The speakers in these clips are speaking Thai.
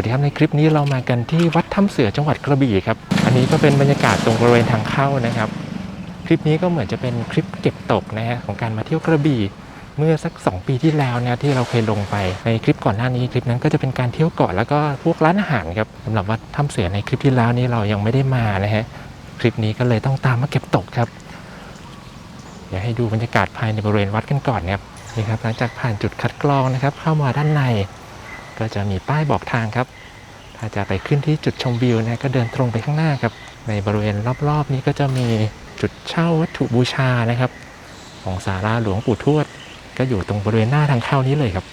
สวัสดีครับในคลิปนี้เรามากันที่วัดถ้ำเสือจังหวัดกระบี่ครับ อันนี้ก็เป็นบรรยากาศตรงบริเวณทางเข้านะครับ คลิปนี้ก็เหมือนจะเป็นคลิปเก็บตกนะฮะของการมาเที่ยวกระบี่เมื่อสัก 2 ปีที่แล้วนะที่เราเคยลงไปในคลิปก่อนหน้านี้คลิปนั้นก็จะเป็นการเที่ยวเกาะแล้วก็พวกร้านอาหารครับสำหรับวัดถ้ำเสือในคลิปที่แล้วนี้เรายังไม่ได้มานะฮะคลิปนี้ก็เลยต้องตามมาเก็บตกครับเดี๋ยวให้ดูบรรยากาศภายในบริเวณวัดกันก่อนครับนี่ครับหลังจากผ่านจุดคัดกรองนะครับ เข้ามาด้านใน ก็จะมีป้ายบอกทางครับ ถ้าจะไปขึ้นที่จุดชมวิวนะก็เดินตรงไปข้างหน้าครับ ในบริเวณรอบๆ นี้ก็จะมีจุดเช่าวัตถุบูชานะครับ ของสาราหลวงปู่ทวด ก็อยู่ตรงบริเวณหน้าทางเข้านี้เลยครับ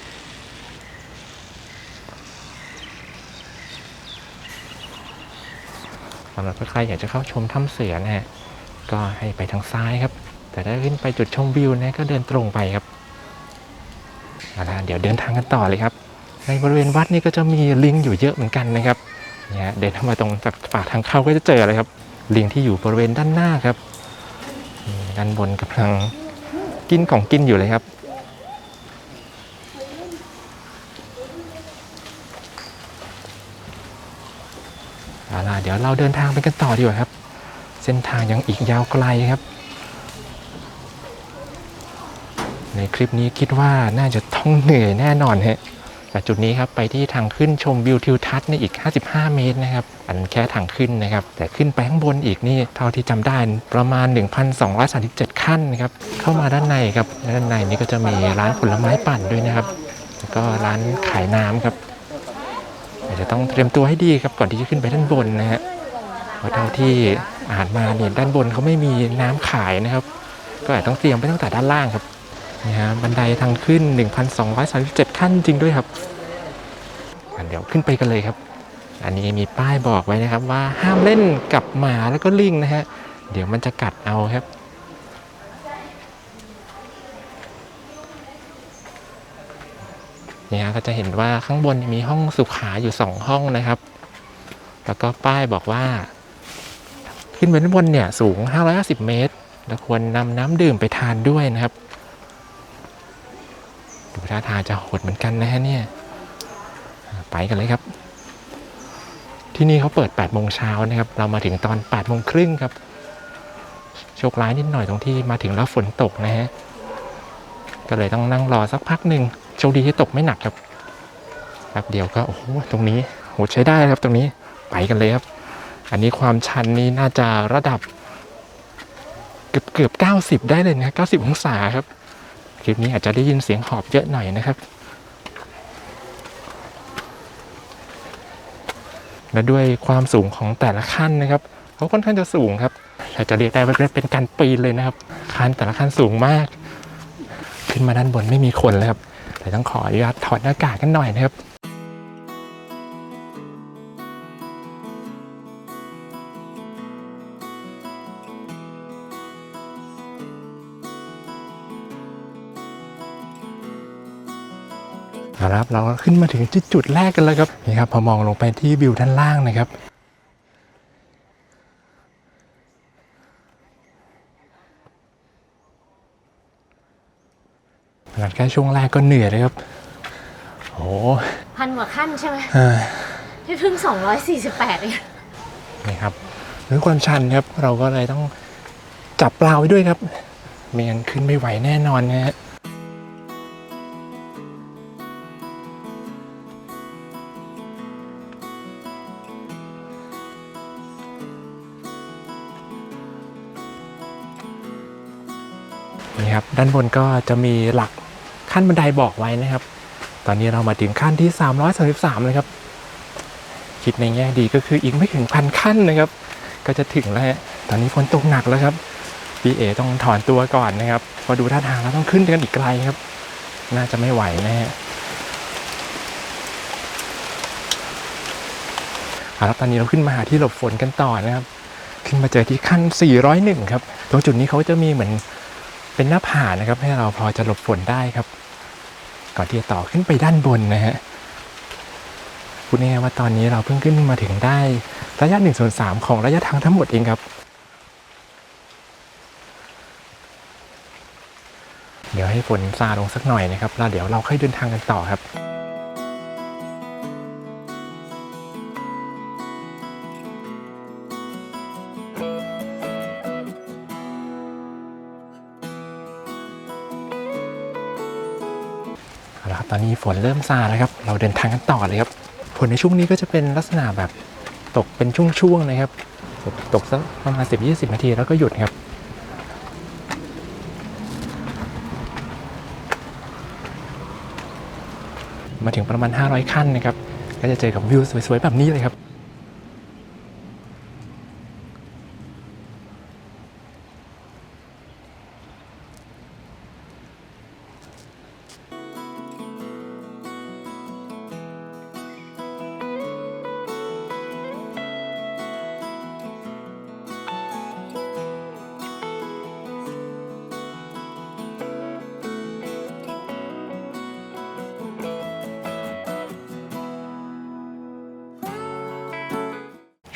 สำหรับใครอยากจะเข้าชมถ้ำเสือนะฮะก็ให้ไปทางซ้ายครับ แต่ถ้าขึ้นไปจุดชมวิวนะก็เดินตรงไปครับเอาละเดี๋ยวเดินทางกันต่อเลยครับ ในบริเวณวัดนี่ก็จะมีลิงอยู่เยอะเหมือนกันนะครับเนี่ยเดินเข้ามาตรงจากปากทางเข้าก็จะเจอเลยครับ ลิงที่อยู่บริเวณด้านหน้าครับด้านบนกำลังกินของกินอยู่เลยครับเอาล่ะเดี๋ยวเราเดินทางไปกันต่อดีกว่าครับ เส้นทางยังอีกยาวไกลครับ ในคลิปนี้คิดว่าน่าจะต้องเหนื่อยแน่นอนฮะ จากจุดนี้ครับไปที่ทางขึ้นชมวิวทิวทัศน์ในอีก 55 เมตรนะครับ อันแค่ทางขึ้นนะครับ แต่ขึ้นไปข้างบนอีกนี่เท่าที่จำได้ประมาณ 1,237 ขั้นนะครับ เข้ามาด้านในครับด้านในนี้ก็จะมีร้านผลไม้ปั่นด้วยนะครับ แล้วก็ร้านขายน้ำครับอาจจะต้องเตรียมตัวให้ดีครับก่อนที่จะขึ้นไปด้านบนนะฮะเพราะเท่าที่อ่านมาเนี่ยด้านบนเขาไม่มีน้ำขายนะครับ ก็อาจต้องเตรียมไปตั้งแต่ด้านล่างครับ นี่ฮะบันไดทางขึ้น 1,237 ขั้นจริงด้วยครับเดี๋ยวขึ้นไปกันเลยครับ อันนี้มีป้ายบอกไว้นะครับว่าห้ามเล่นกับหมาแล้วก็ลิงนะฮะ เดี๋ยวมันจะกัดเอาครับเนี่ยก็จะเห็นว่าข้างบนมีห้องสุขาอยู่สองห้องนะครับ แล้วก็ป้ายบอกว่า ขึ้นไปด้านบนเนี่ยสูง 550 เมตร แล้วควรนำน้ำดื่มไปทานด้วยนะครับ ดูท่าทางจะโหดเหมือนกันนะฮะเนี่ยไปกันเลยครับ ที่นี่เขาเปิด 8 โมงเช้านะครับ เรามาถึงตอน 8 โมงครึ่งครับ โชคร้ายนิดหน่อยตรงที่มาถึงแล้วฝนตกนะฮะ ก็เลยต้องนั่งรอสักพักหนึ่งโชคดีที่ตกไม่หนักครับแป๊บเดียวก็โอ้โหตรงนี้โหใช้ได้ครับตรงนี้ไปกันเลยครับ อันนี้ความชันนี้น่าจะระดับ เกือบเกือบเก้าสิบได้เลยนะเก้าสิบองศาครับ คลิปนี้อาจจะได้ยินเสียงหอบเยอะหน่อยนะครับ และด้วยความสูงของแต่ละขั้นนะครับเขาค่อนข้างจะสูงครับเราจะเรียกได้ว่าเป็นการปีนเลยนะครับขั้นแต่ละขั้นสูงมาก ขึ้นมาด้านบนไม่มีคนเลยครับแต่ต้องขออนุญาตถอดหน้ากากกันหน่อยนะครับ เอาละครับเราก็ขึ้นมาถึงที่จุดแรกกันแล้วครับนี่ครับพอมองลงไปที่วิวด้านล่างนะครับหลังแค่ช่วงแรกก็เหนื่อยเลยครับโอ้พันกว่าขั้นใช่ไหมเอ้ยที่เพิ่ง 248เองนี่ครับด้วยความชันครับเราก็เลยต้องจับปลาไว้ด้วยครับไม่งั้นขึ้นไม่ไหวแน่นอนนะฮะ ด้านบนก็จะมีหลักขั้นบันไดบอกไว้นะครับ ตอนนี้เรามาถึงขั้นที่ 333เลยครับ คิดในแง่ดีก็คืออีกไม่ถึงพันขั้นนะครับ ก็จะถึงแล้วฮะตอนนี้ฝนตกหนักแล้วครับพี่เอต้องถอนตัวก่อนนะครับพอดูท่าทางแล้วต้องขึ้นกันอีกไกลครับ น่าจะไม่ไหวนะฮะเอาละตอนนี้เราขึ้นมาหาที่หลบฝนกันต่อนะครับ ขึ้นมาเจอที่ขั้น 401 ครับ ตรงจุดนี้เขาจะมีเหมือน เป็นหน้าผานะครับ ให้เราพอจะหลบฝนได้ครับ ก่อนที่จะต่อขึ้นไปด้านบนนะฮะพูดง่ายๆว่าตอนนี้เราเพิ่งขึ้นมาถึงได้ระยะ1ส่วนสของระยะทางทั้งหมดเองครับ เดี๋ยวให้ฝนซาลงสักหน่อยนะครับ แล้วเดี๋ยวเราค่อยเดินทางกันต่อครับ ตอนนี้ฝนเริ่มซาแล้วครับ เราเดินทางกันต่อเลยครับ ฝนในช่วงนี้ก็จะเป็นลักษณะแบบตกเป็นช่วงๆนะครับ ตกสักประมาณ 10-20 นาทีแล้วก็หยุดครับมาถึงประมาณ 500 ขั้นนะครับ ก็จะเจอกับวิวสวยๆ แบบนี้เลยครับ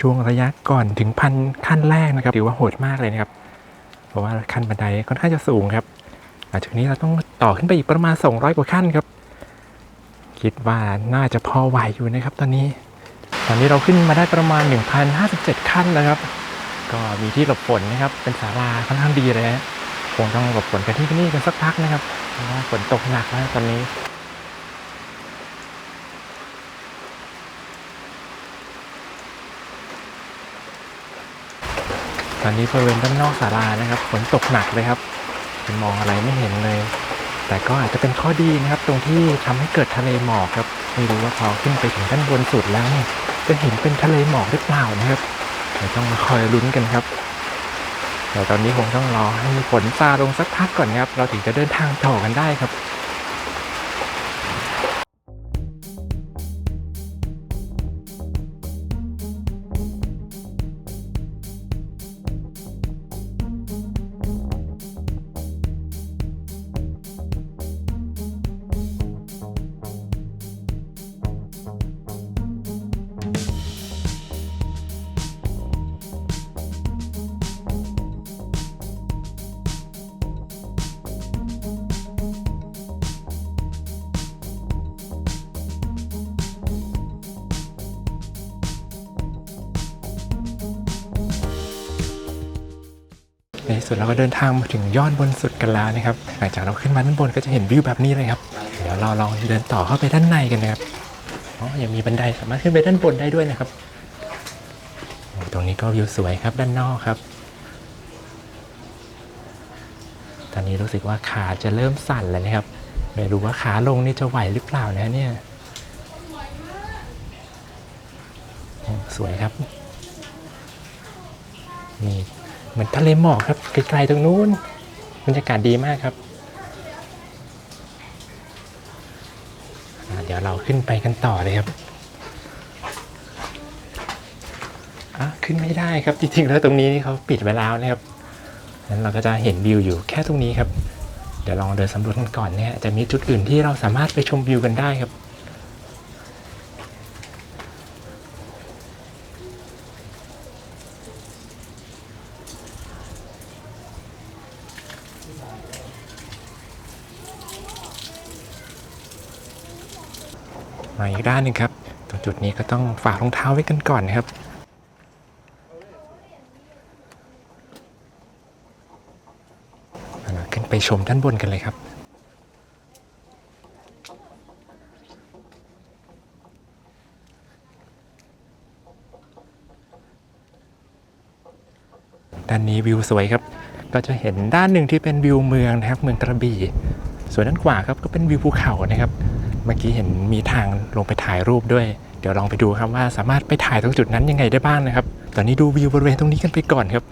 ช่วงระยะก่อนถึงพันขั้นแรกนะครับถือว่าโหดมากเลยนะครับ เพราะว่าขั้นบันไดค่อนข้างจะสูงครับหลังจากนี้เราต้องต่อขึ้นไปอีกประมาณ 200 กว่าขั้นครับ คิดว่าน่าจะพอไหวอยู่นะครับ ตอนนี้ ตอนนี้เราขึ้นมาได้ประมาณ 1,057 ขั้นแล้วครับ ก็มีที่หลบฝนนะครับ เป็นศาลาค่อนข้างดีเลยฮะคงต้องหลบฝนกันที่นี่กันสักพักนะครับเพราะว่าฝนตกหนักแล้วตอนนี้ ตอนนี้บริเวณด้านนอกศาลานะครับฝนตกหนักเลยครับจะมองอะไรไม่เห็นเลย แต่ก็อาจจะเป็นข้อดีนะครับ ตรงที่ทำให้เกิดทะเลหมอกครับ ไม่รู้ว่าพอขึ้นไปถึงด้านบนสุดแล้วเนี่ยจะเห็นเป็นทะเลหมอกหรือเปล่านะครับเดี๋ยวต้องมาคอยลุ้นกันครับแต่ตอนนี้คงต้องรอให้ฝนซาลงสักพักก่อนครับ เราถึงจะเดินทางต่อกันได้ครับ ในที่สุดเราก็เดินทางมาถึงยอดบนสุดกันแล้วนะครับ หลังจากเราขึ้นมาด้านบนก็จะเห็นวิวแบบนี้เลยครับ เดี๋ยวเราลองเดินต่อเข้าไปด้านในกันนะครับอ๋อยังมีบันไดสามารถขึ้นไปด้านบนได้ด้วยนะครับ ตรงนี้ก็วิวสวยครับด้านนอกครับ ตอนนี้รู้สึกว่าขาจะเริ่มสั่นแล้วนะครับ ไม่รู้ว่าขาลงนี่จะไหวหรือเปล่านะเนี่ยสวยครับ นี่ เหมือนทะเลหมอกครับไกลๆตรงนู้นบรรยากาศดีมากครับ เดี๋ยวเราขึ้นไปกันต่อเลยครับอะขึ้นไม่ได้ครับจริงๆแล้วตรงนี้เขาปิดไว้แล้วนะครับนั้นเราก็จะเห็นวิวอยู่แค่ตรงนี้ครับ เดี๋ยวลองเดินสำรวจกันก่อนเนี่ยจะมีจุดอื่นที่เราสามารถไปชมวิวกันได้ครับ มาอีกด้านหนึ่งครับตรงจุดนี้ก็ต้องฝากรองเท้าไว้กันก่อนนะครับมาขึ้นไปชมด้านบนกันเลยครับด้านนี้วิวสวยครับ ก็จะเห็นด้านหนึ่งที่เป็นวิวเมืองนะครับ เมืองกระบี่ ส่วนด้านขวาครับก็เป็นวิวภูเขานะครับ มื่อกี้เห็นมีทางลงไปถ่ายรูปด้วย เดี๋ยวลองไปดูครับว่าสามารถไปถ่ายตรงจุดนั้นยังไงได้บ้างนะครับ ตอนนี้ดูวิวบริเวณตรงนี้กันไปก่อนครับ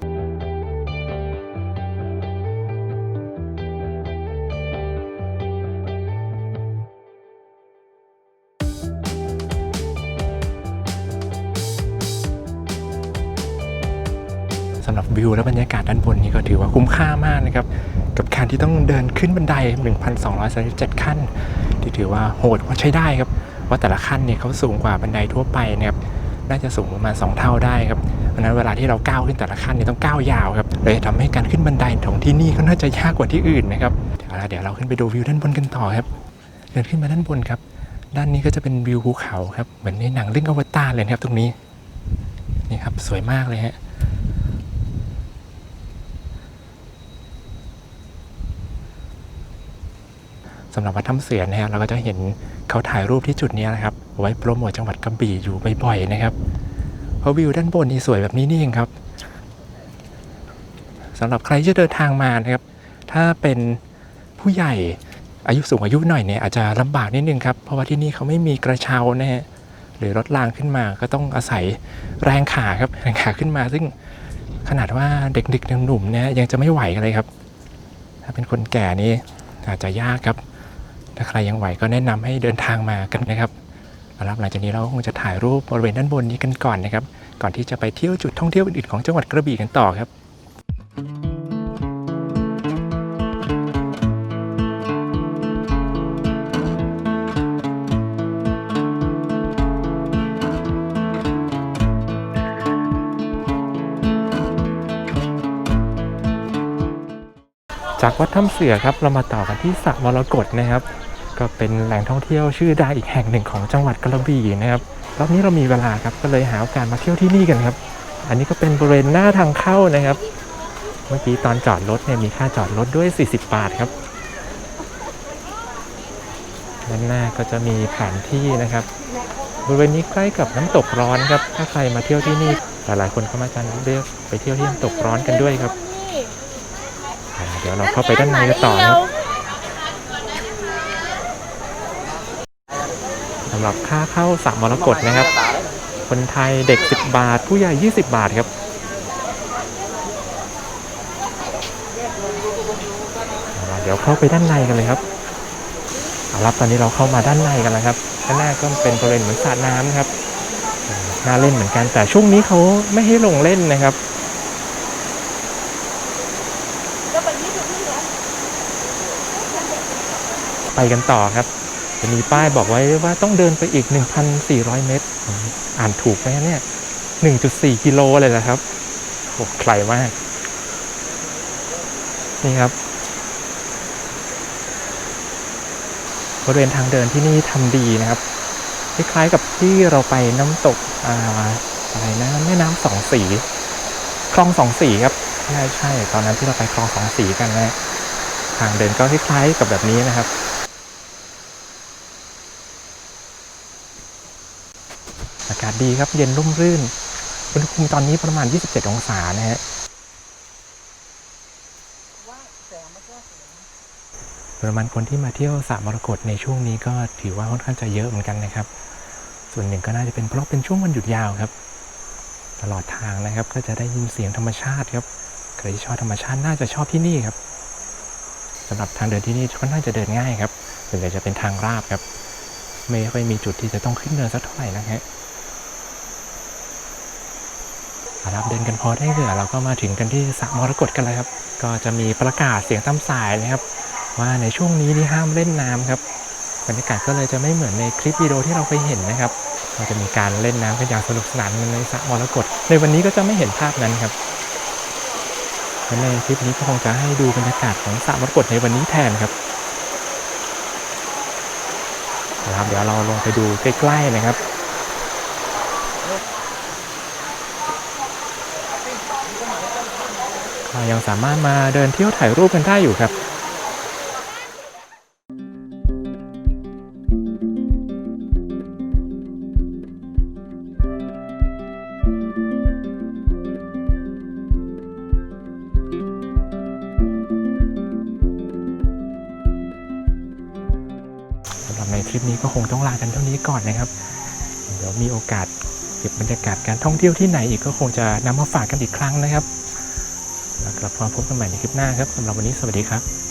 สำหรับวิวและบรรยากาศด้านบนนี้ก็ถือว่าคุ้มค่ามากนะครับ กับการที่ต้องเดินขึ้นบันได 1,237 ขั้น ที่ถือว่าโหดว่าใช้ได้ครับว่าแต่ละขั้นเนี่ยเขาสูงกว่าบันไดทั่วไปนะครับน่าจะสูงประมาณ 2 เท่าได้ครับเพราะฉะนั้นเวลาที่เราก้าวขึ้นแต่ละขั้นเนี่ยต้องก้าวยาวครับเลยทำให้การขึ้นบันไดของที่นี่ก็น่าจะยากกว่าที่อื่นนะครับเอาละเดี๋ยวเราขึ้นไปดูวิวด้านบนกันต่อครับเดินขึ้นมาด้านบนครับด้านนี้ก็จะเป็นวิวภูเขาครับเหมือนในหนังเรื่องอวตารเลยครับตรงนี้นี่ครับสวยมากเลยฮะ สำหรับวัดถ้ำเสือนะฮะเราก็จะเห็นเขาถ่ายรูปที่จุดนี้นะครับไว้โปรโมทจังหวัดกระบี่อยู่บ่อยๆนะครับเพราะวิวด้านบนนี่สวยแบบนี้นี่เองครับสำหรับใครที่จะเดินทางมานะครับ ถ้าเป็นผู้ใหญ่อายุสูงอายุหน่อยเนี่ยอาจจะลำบากนิดนึงครับ เพราะว่าที่นี่เขาไม่มีกระเช้านะฮะหรือรถรางขึ้นมาก็ต้องอาศัยแรงขาครับแรงขาขึ้นมา ซึ่งขนาดว่าเด็กๆหนุ่มๆเนี่ยยังจะไม่ไหวกันเลยครับ ถ้าเป็นคนแก่นี่อาจจะยากครับ ถ้าใครยังไหวก็แนะนำให้เดินทางมากันนะครับเอาละหลังจากนี้เราก็คงจะถ่ายรูปบริเวณด้านบนนี้กันก่อนนะครับ ก่อนที่จะไปเที่ยวจุดท่องเที่ยวอื่นๆของจังหวัดกระบี่กันต่อครับจากวัดถ้ำเสือครับเรามาต่อกันที่สระมรกตนะครับ ก็เป็นแหล่งท่องเที่ยวชื่อดังอีกแห่งหนึ่งของจังหวัดกระบี่นะครับรอบนี้เรามีเวลาครับก็เลยหาโอกาสมาเที่ยวที่นี่กันครับ อันนี้ก็เป็นบริเวณหน้าทางเข้านะครับ เมื่อกี้ตอนจอดรถเนี่ยมีค่าจอดรถด้วย 40 บาทครับด้านหน้าก็จะมีแผนที่นะครับ บริเวณนี้ใกล้กับน้ำตกร้อนครับ ถ้าใครมาเที่ยวที่นี่หลายๆคนก็มาจะเลือกไปเที่ยวที่น้ำตกร้อนกันด้วยครับ เดี๋ยวเราเข้าไปด้านในกันต่อครับ สำหรับค่าเข้าสระมรกตนะครับ คนไทยเด็ก 10 บาท ผู้ใหญ่ 20 บาทครับ เดี๋ยวเข้าไปด้านในกันเลยครับเอาละตอนนี้เราเข้ามาด้านในกันแล้วครับด้านหน้าก็เป็นบริเวณเหมือนสระน้ำครับน่าเล่นเหมือนกันแต่ช่วงนี้เขาไม่ให้ลงเล่นนะครับไปกันต่อครับ จะมีป้ายบอกไว้ว่าต้องเดินไปอีก 1,400 เมตร อ่านถูกไหมเนี่ย 1.4 กิโลเลยนะครับ โอ้ไกลมาก นี่ครับบริเวณทางเดินที่นี่ทำดีนะครับ คล้ายๆกับที่เราไปน้ำตกอ่าอะไรนะแม่น้ำสองสีคลองสองสีครับใช่ใช่ตอนนั้นที่เราไปคลองสองสีกันนะทางเดินก็คล้ายๆกับแบบนี้นะครับาศดีครับ เย็นร่มรื่น อุณหภูมิตอนนี้ประมาณ 27 องศานะฮะประมาณคนที่มาเที่ยวสระมรกตในช่วงนี้ก็ถือว่าค่อนข้างจะเยอะเหมือนกันนะครับ ส่วนหนึ่งก็น่าจะเป็นเพราะเป็นช่วงวันหยุดยาวครับ ตลอดทางนะครับก็จะได้ยินเสียงธรรมชาติครับใครที่ชอบธรรมชาติน่าจะชอบที่นี่ครับสำหรับทางเดินที่นี่ค่อนข้างจะเดินง่ายครับส่วนใหญ่จะเป็นทางราบครับ ไม่ค่อยมีจุดที่จะต้องขึ้นเนินสักเท่าไหร่นะฮะ เอาละครับ เดินกันพอได้เหงื่อเราก็มาถึงกันที่สระมรกตกันแล้วครับ ก็จะมีประกาศเสียงตามสายนะครับ ว่าในช่วงนี้นี่ห้ามเล่นน้ำครับบรรยากาศก็เลยจะไม่เหมือนในคลิปวิดีโอที่เราเคยเห็นนะครับก็จะมีการเล่นน้ำกันอย่างสนุกสนานในสระมรกตในวันนี้ก็จะไม่เห็นภาพนั้นครับในคลิปนี้ก็คงจะให้ดูบรรยากาศของสระมรกตในวันนี้แทนครับนะครับเดี๋ยวเราลงไปดูใกล้ๆนะครับ ยังสามารถมาเดินเที่ยวถ่ายรูปกันได้อยู่ครับสำหรับในคลิปนี้ก็คงต้องลากันเท่านี้ก่อนนะครับ เดี๋ยวมีโอกาสเก็บบรรยากาศการท่องเที่ยวที่ไหนอีกก็คงจะนำมาฝากกันอีกครั้งนะครับ กลับมาพบกันใหม่ในคลิปหน้าครับสำหรับวันนี้สวัสดีครับ